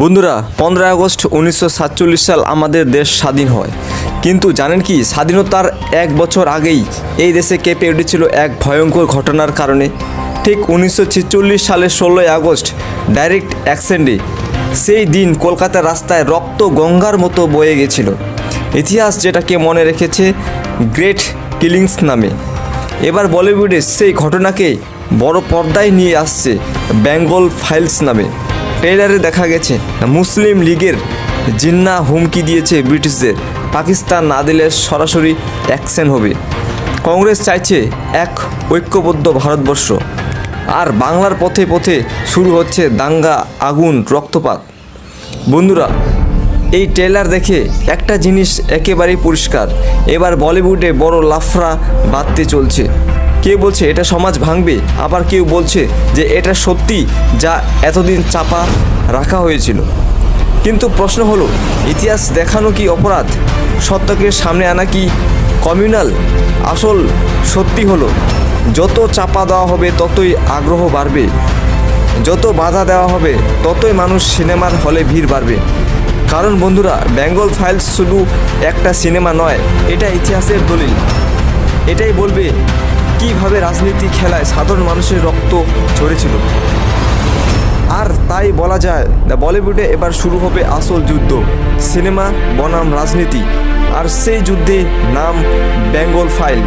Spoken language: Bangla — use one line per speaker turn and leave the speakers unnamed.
বন্ধুরা, পনেরোই আগস্ট উনিশশো সাতচল্লিশ সাল আমাদের দেশ স্বাধীন হয়। কিন্তু জানেন কি, স্বাধীনতার এক বছর আগেই এই দেশে কেঁপে উঠেছিল এক ভয়ঙ্কর ঘটনার কারণে। ঠিক উনিশশো ছেচল্লিশ সালের ষোলোই আগস্ট, ডাইরেক্ট অ্যাক্সেন্ডে সেই দিন কলকাতার রাস্তায় রক্ত গঙ্গার মতো বয়ে গেছিল। ইতিহাস যেটাকে মনে রেখেছে, গ্রেট কিলিংস নামে। এবার বলিউডে সেই ঘটনাকে বড় পর্দায় নিয়ে আসছে বেঙ্গল ফাইলস নামে। ট্রেলারে দেখা গেছে, মুসলিম লীগের জিন্না হুমকি দিয়েছে ব্রিটিশদের। পাকিস্তান না দিলে সরাসরি অ্যাকশন হবে। কংগ্রেস চাইছে এক ঐক্যবদ্ধ ভারতবর্ষ। আর বাংলার পথে পথে শুরু হচ্ছে দাঙ্গা, আগুন, রক্তপাত। বন্ধুরা, এই ট্রেলার দেখে একটা জিনিস একেবারেই পরিষ্কার। এবার বলিউডে বড় লাফরা বাঁধতে চলছে। কেউ বলছে এটা সমাজ ভাঙবে, আবার কেউ বলছে যে এটা সত্যি যা এতদিন চাপা রাখা হয়েছিল। কিন্তু প্রশ্ন হলো, ইতিহাস দেখানো কি অপরাধ? সত্যকে সামনে আনা কি কমিউনাল আসল সত্যি হলো, যত চাপা দেওয়া হবে ততই আগ্রহ বাড়বে। যত বাধা দেওয়া হবে ততই মানুষ সিনেমার হলে ভিড় বাড়বে। কারণ বন্ধুরা, বেঙ্গল ফাইলস শুধু একটা সিনেমা নয়, এটা ইতিহাসের দলিল। এটাই বলবে কীভাবে রাজনীতি খেলায় সাধারণ মানুষের রক্ত ঝরেছিল। আর তাই বলা যায়, দ্য বলিউডে এবার শুরু হবে আসল যুদ্ধ, সিনেমা, বনাম রাজনীতি। আর সেই যুদ্ধে নাম বেঙ্গল ফাইল।